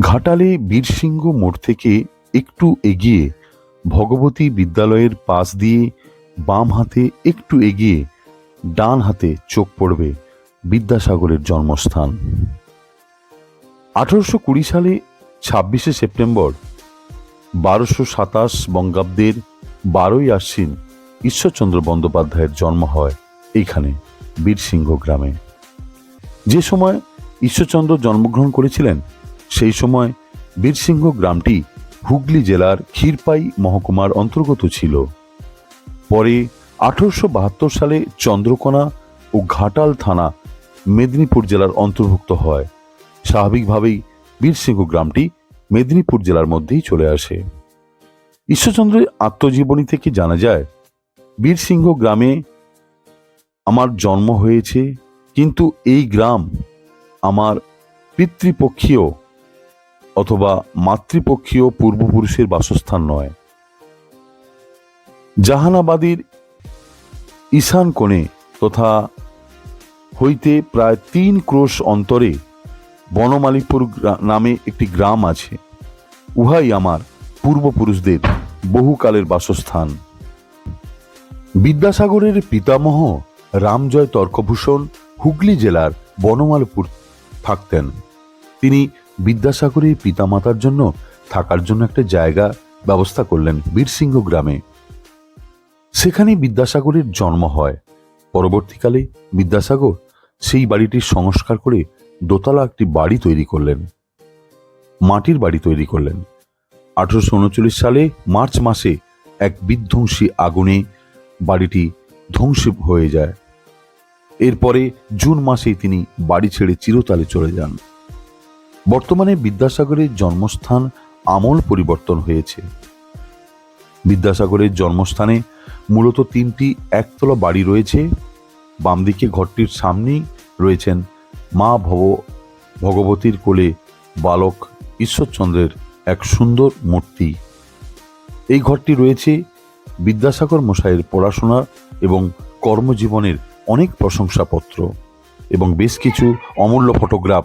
ঘাটালে বীরসিংহ মোড় থেকে একটু এগিয়ে ভগবতী বিদ্যালয়ের পাশ দিয়ে বাম হাতে একটু এগিয়ে ডান হাতে চোখ পড়বে বিদ্যাসাগরের জন্মস্থান। আঠারোশো কুড়ি সালে ছাব্বিশে সেপ্টেম্বর বারোশো সাতাশ বঙ্গাব্দের বারোই আশ্বিন ঈশ্বরচন্দ্র বন্দ্যোপাধ্যায়ের জন্ম হয় এইখানে বীরসিংহ গ্রামে। যে সময় ঈশ্বরচন্দ্র জন্মগ্রহণ করেছিলেন সেই সময় বীরসিংহ গ্রামটি হুগলি জেলার ক্ষীরপাই মহকুমার অন্তর্গত ছিল। পরে আঠারোশো বাহাত্তর সালে চন্দ্রকোনা ও ঘাটাল থানা মেদিনীপুর জেলার অন্তর্ভুক্ত হয়। স্বাভাবিকভাবেই বীরসিংহ গ্রামটি মেদিনীপুর জেলার মধ্যেই চলে আসে। ঈশ্বরচন্দ্রের আত্মজীবনী থেকে জানা যায়, বীরসিংহ গ্রামে আমার জন্ম হয়েছে, কিন্তু এই গ্রাম আমার পিতৃপক্ষীয় অথবা মাতৃপক্ষীয় পূর্বপুরুষের বাসস্থান নয়। জাহানাবাদীর ঈশান কোণে তথা হইতে প্রায় তিন ক্রোশ অন্তরে বনমালীপুর গ্রা- নামে একটি গ্রাম আছে। উহাই আমার পূর্বপুরুষদের বহুকালের বাসস্থান। বিদ্যাসাগরের পিতামহ রামজয় তর্কভূষণ হুগলি জেলার বনমালপুর থাকতেন। তিনি বিদ্যাসাগরের পিতামাতার জন্য থাকার জন্য একটা জায়গা ব্যবস্থা করলেন বীরসিংহ গ্রামে। সেখানে বিদ্যাসাগরের জন্ম হয়। পরবর্তীকালে বিদ্যাসাগর সেই বাড়িটির সংস্কার করে দোতলা একটি বাড়ি তৈরি করলেন। মাটির বাড়ি তৈরি করলেন। আঠারোশো উনচল্লিশ সালে মার্চ মাসে এক বিধ্বংসী আগুনে বাড়িটি ধ্বংস হয়ে যায়। এরপরে জুন মাসেই তিনি বাড়ি ছেড়ে চিরতলে চলে যান। বর্তমানে বিদ্যাসাগরের জন্মস্থান আমল পরিবর্তন হয়েছে। বিদ্যাসাগরের জন্মস্থানে মূলত তিনটি একতলা বাড়ি রয়েছে। বাম দিকে ঘরটির সামনেই রয়েছেন মা ভব, ভগবতীর কোলে বালক ঈশ্বরচন্দ্রের এক সুন্দর মূর্তি। এই ঘরটি রয়েছে বিদ্যাসাগর মশাইয়ের পড়াশোনা এবং কর্মজীবনের অনেক প্রশংসাপত্র এবং বেশ কিছু অমূল্য photograph